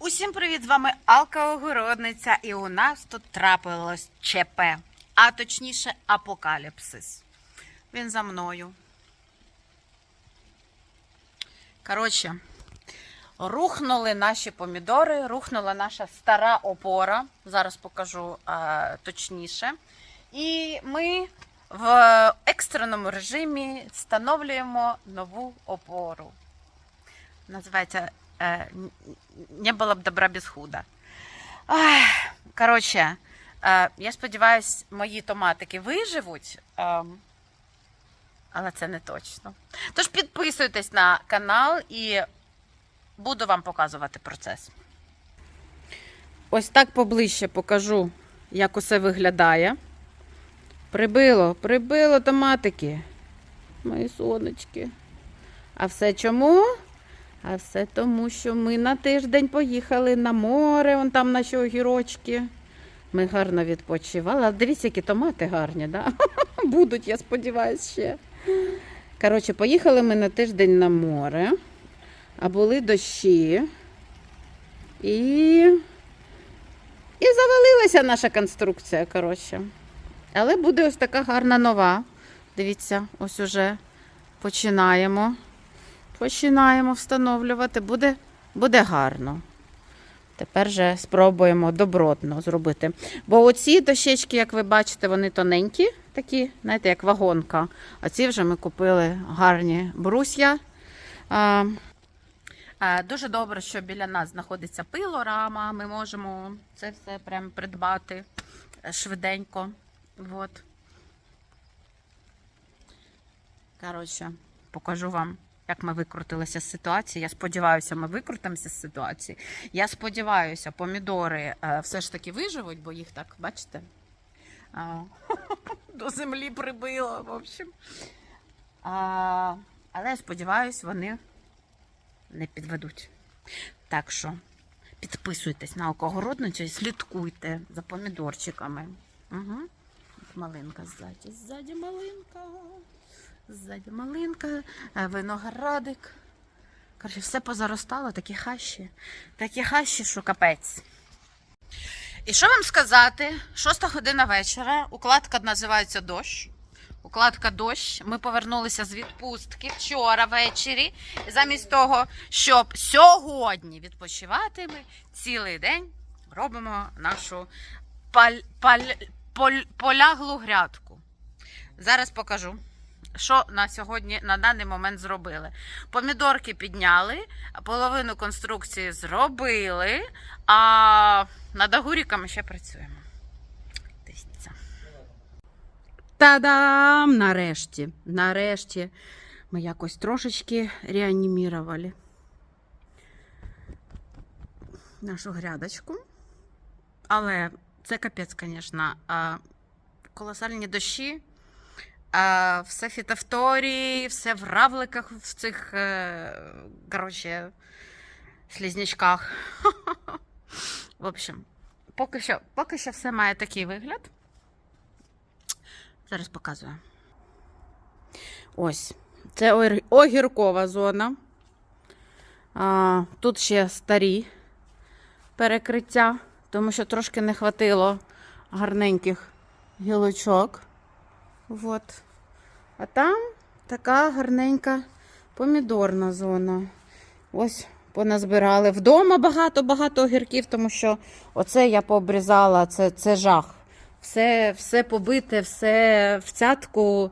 Усім привіт! З вами Алка Огородниця, і у нас тут трапилось ЧП, а точніше апокаліпсис. Він за мною. Коротше, рухнули наші помідори, рухнула наша стара опора. Зараз покажу а, точніше. І ми в екстреному режимі встановлюємо нову опору. Називається не було б добра без худа. Ах, Коротше, е, я сподіваюся, мої томатики виживуть, е, але це не точно. Тож підписуйтесь на канал і буду вам показувати процес. Ось так поближче покажу, як усе виглядає. Прибило, прибило томатики. Мої сонечки. А все чому? А все тому, що ми на тиждень поїхали на море, вон там наші огірочки. Ми гарно відпочивали. А дивіться, які томати гарні, да? Будуть, я сподіваюся, ще. Коротше, поїхали ми на тиждень на море, а були дощі. І. І завалилася наша конструкція, коротше. Але буде ось така гарна нова. Дивіться, ось уже починаємо. Починаємо встановлювати. Буде, буде гарно. Тепер же спробуємо добротно зробити. Бо оці дощечки, як ви бачите, вони тоненькі, такі, знаєте, як вагонка. А ці вже ми купили гарні брусья. А, а, дуже добре, що біля нас знаходиться пилорама. Ми можемо це все прям придбати е, швиденько. От. Коротше, покажу вам, як ми викрутилися з ситуації. Я сподіваюся, ми викрутимося з ситуації. Я сподіваюся, помідори е, все ж таки виживуть, бо їх так, бачите, до землі прибило, в общем. Але я сподіваюся, вони не підведуть. Так що підписуйтесь на алкогородницю і слідкуйте за помідорчиками. Угу. Малинка ззаді, ззаді малинка. Ззаді малинка, е, виноградик. Коротше, все позаростало, такі хащі. Такі хащі, що капець. І що вам сказати? Шоста година вечора. Укладка називається дощ. Укладка дощ. Ми повернулися з відпустки вчора ввечері. Замість того, щоб сьогодні відпочивати, ми цілий день робимо нашу паль, паль, поль, поляглу грядку. Зараз покажу що на сьогодні на даний момент зробили. Помідорки підняли, половину конструкції зробили, а над огуріками ще працюємо. Дивіться. Та-дам! Нарешті, нарешті ми якось трошечки реанімірували нашу грядочку. Але це капець, звісно. Колосальні дощі. А, все фітофторії, все в равликах в цих, е, коротше, слізнячках. В общем, поки що, поки що все має такий вигляд. Зараз показую. Ось. Це огіркова зона. А, тут ще старі перекриття, тому що трошки не хватило гарненьких гілочок. Вот. А там така гарненька помідорна зона. Ось поназбирали. Вдома багато-багато огірків, тому що оце я пообрізала, це, це жах. Все, все побите, все в цятку.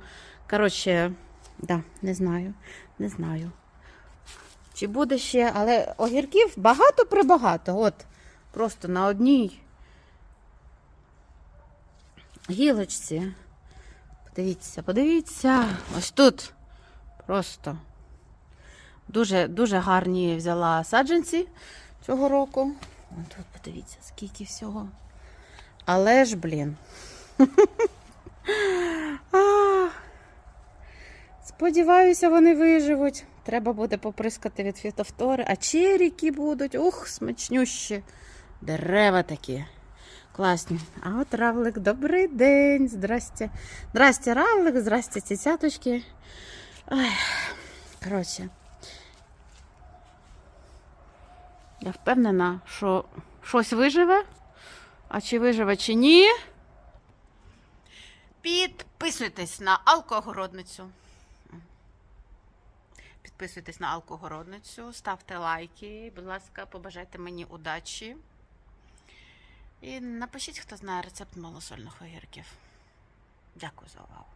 Коротше, да, не знаю, не знаю. Чи буде ще, але огірків багато прибагато. От, просто на одній гілочці. Подивіться, подивіться, ось тут просто дуже дуже гарні взяла саджанці цього року. Ось тут подивіться, скільки всього. Але ж, блін. Сподіваюся, вони виживуть. Треба буде поприскати від фітофтори. А черіки будуть. Ух, смачнющі. Дерева такі. Класні. А от равлик, добрий день. Здрасте. Здрасте, равлик, здрасте, цицяточки. Ой, коротше. Я впевнена, що щось виживе. А чи виживе, чи ні? Підписуйтесь на алкогородницю. Підписуйтесь на алкогородницю, ставте лайки, будь ласка, побажайте мені удачі. І напишіть, хто знає рецепт малосольних огірків. Дякую за увагу.